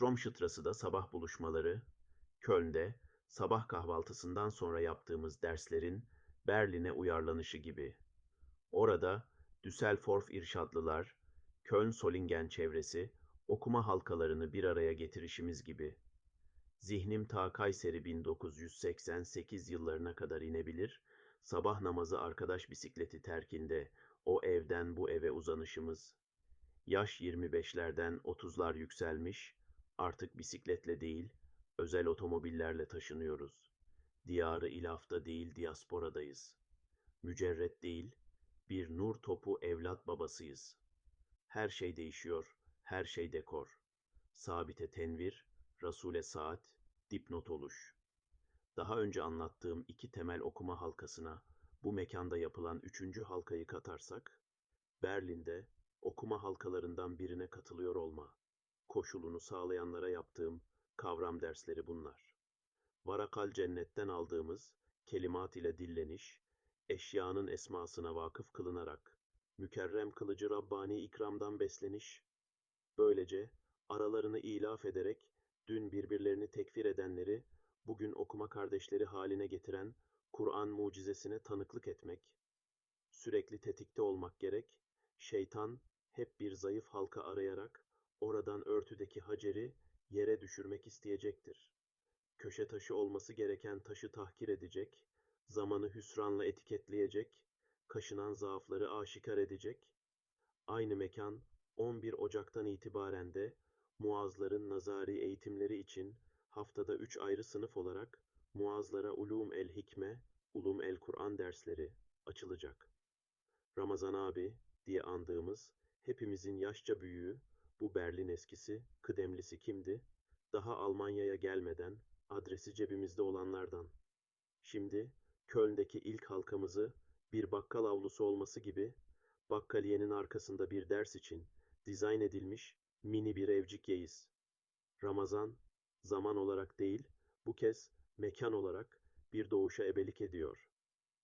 Stromşıtrası'da sabah buluşmaları, Köln'de sabah kahvaltısından sonra yaptığımız derslerin Berlin'e uyarlanışı gibi. Orada Düsseldorf İrşadlılar, Köln-Solingen çevresi, okuma halkalarını bir araya getirişimiz gibi. Zihnim ta Kayseri 1988 yıllarına kadar inebilir, sabah namazı arkadaş bisikleti terkinde, o evden bu eve uzanışımız. Yaş 25'lerden 30'lar yükselmiş, artık bisikletle değil, özel otomobillerle taşınıyoruz. Diyarı ilafta değil, diasporadayız. Mücerret değil, bir nur topu evlat babasıyız. Her şey değişiyor, her şey dekor. Sabite tenvir, Rasule saat, dipnot oluş. Daha önce anlattığım iki temel okuma halkasına bu mekanda yapılan üçüncü halkayı katarsak, Berlin'de okuma halkalarından birine katılıyor olma, koşulunu sağlayanlara yaptığım kavram dersleri bunlar. Varakal cennetten aldığımız kelimat ile dilleniş, eşyanın esmasına vakıf kılınarak, mükerrem kılıcı Rabbani ikramdan besleniş, böylece aralarını ilaf ederek dün birbirlerini tekfir edenleri bugün okuma kardeşleri haline getiren Kur'an mucizesine tanıklık etmek, sürekli tetikte olmak gerek, şeytan hep bir zayıf halka arayarak oradan örtüdeki Hacer'i yere düşürmek isteyecektir. Köşe taşı olması gereken taşı tahkir edecek, zamanı hüsranla etiketleyecek, kaşınan zaafları aşikar edecek. Aynı mekan 11 Ocak'tan itibaren de Muazların nazari eğitimleri için haftada üç ayrı sınıf olarak Muazlara Ulum el Hikme, Ulum el Kur'an dersleri açılacak. Ramazan abi diye andığımız hepimizin yaşça büyüğü bu Berlin eskisi, kıdemlisi kimdi? Daha Almanya'ya gelmeden adresi cebimizde olanlardan. Şimdi Köln'deki ilk halkamızı bir bakkal avlusu olması gibi bakkaliyenin arkasında bir ders için dizayn edilmiş mini bir evcikyeyiz. Ramazan zaman olarak değil, bu kez mekan olarak bir doğuşa ebelik ediyor.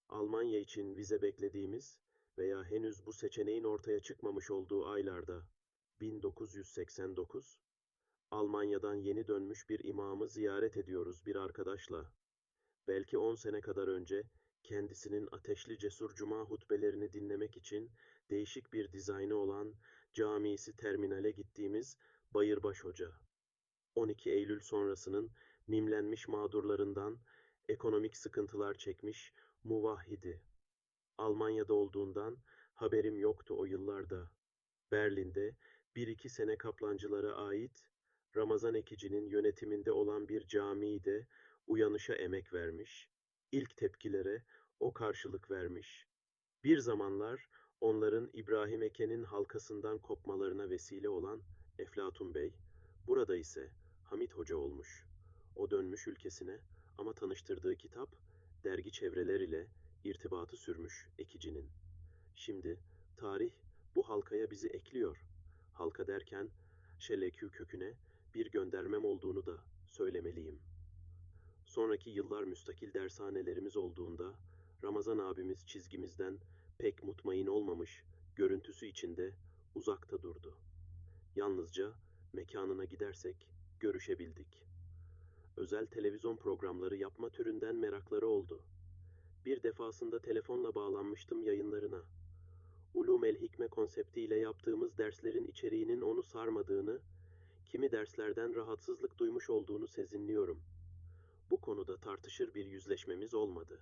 Almanya için vize beklediğimiz veya henüz bu seçeneğin ortaya çıkmamış olduğu aylarda 1989 Almanya'dan yeni dönmüş bir imamı ziyaret ediyoruz bir arkadaşla. Belki 10 sene kadar önce kendisinin ateşli cesur cuma hutbelerini dinlemek için değişik bir dizaynı olan camisi terminale gittiğimiz Bayırbaş Hoca. 12 Eylül sonrasının mimlenmiş mağdurlarından ekonomik sıkıntılar çekmiş muvahhidi. Almanya'da olduğundan haberim yoktu o yıllarda. Berlin'de bir iki sene kaplancılara ait Ramazan Ekici'nin yönetiminde olan bir camide uyanışa emek vermiş, ilk tepkilere o karşılık vermiş. Bir zamanlar onların İbrahim Eke'nin halkasından kopmalarına vesile olan Eflatun Bey, burada ise Hamit Hoca olmuş. O dönmüş ülkesine ama tanıştırdığı kitap, dergi çevreler ile irtibatı sürmüş Ekici'nin. Şimdi tarih bu halkaya bizi ekliyor. Halka derken şelekü köküne bir göndermem olduğunu da söylemeliyim. Sonraki yıllar müstakil dershanelerimiz olduğunda Ramazan abimiz çizgimizden pek mutmain olmamış, görüntüsü içinde uzakta durdu. Yalnızca mekanına gidersek görüşebildik. Özel televizyon programları yapma türünden merakları oldu. Bir defasında telefonla bağlanmıştım yayınlarına. Ulum el Hikme konseptiyle yaptığımız derslerin içeriğinin onu sarmadığını, kimi derslerden rahatsızlık duymuş olduğunu sezinliyorum. Bu konuda tartışır bir yüzleşmemiz olmadı.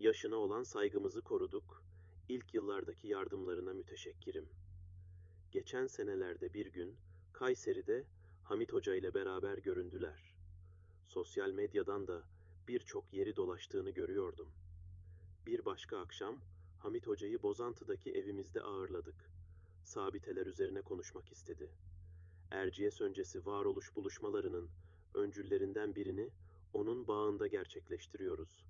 Yaşına olan saygımızı koruduk, ilk yıllardaki yardımlarına müteşekkirim. Geçen senelerde bir gün Kayseri'de Hamit Hoca ile beraber göründüler. Sosyal medyadan da birçok yeri dolaştığını görüyordum. Bir başka akşam Hamit Hoca'yı Bozantı'daki evimizde ağırladık. Sabiteler üzerine konuşmak istedi. Erciyes öncesi varoluş buluşmalarının öncüllerinden birini onun bağında gerçekleştiriyoruz.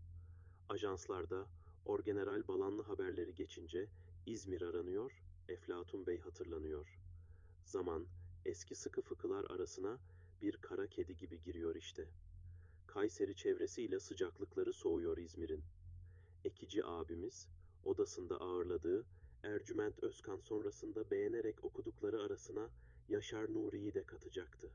Ajanslarda Orgeneral Balanlı haberleri geçince İzmir aranıyor, Eflatun Bey hatırlanıyor. Zaman eski sıkı fıkılar arasına bir kara kedi gibi giriyor işte. Kayseri çevresiyle sıcaklıkları soğuyor İzmir'in. Ekici abimiz odasında ağırladığı Ercüment Özkan sonrasında beğenerek okudukları arasına Yaşar Nuri'yi de katacaktı.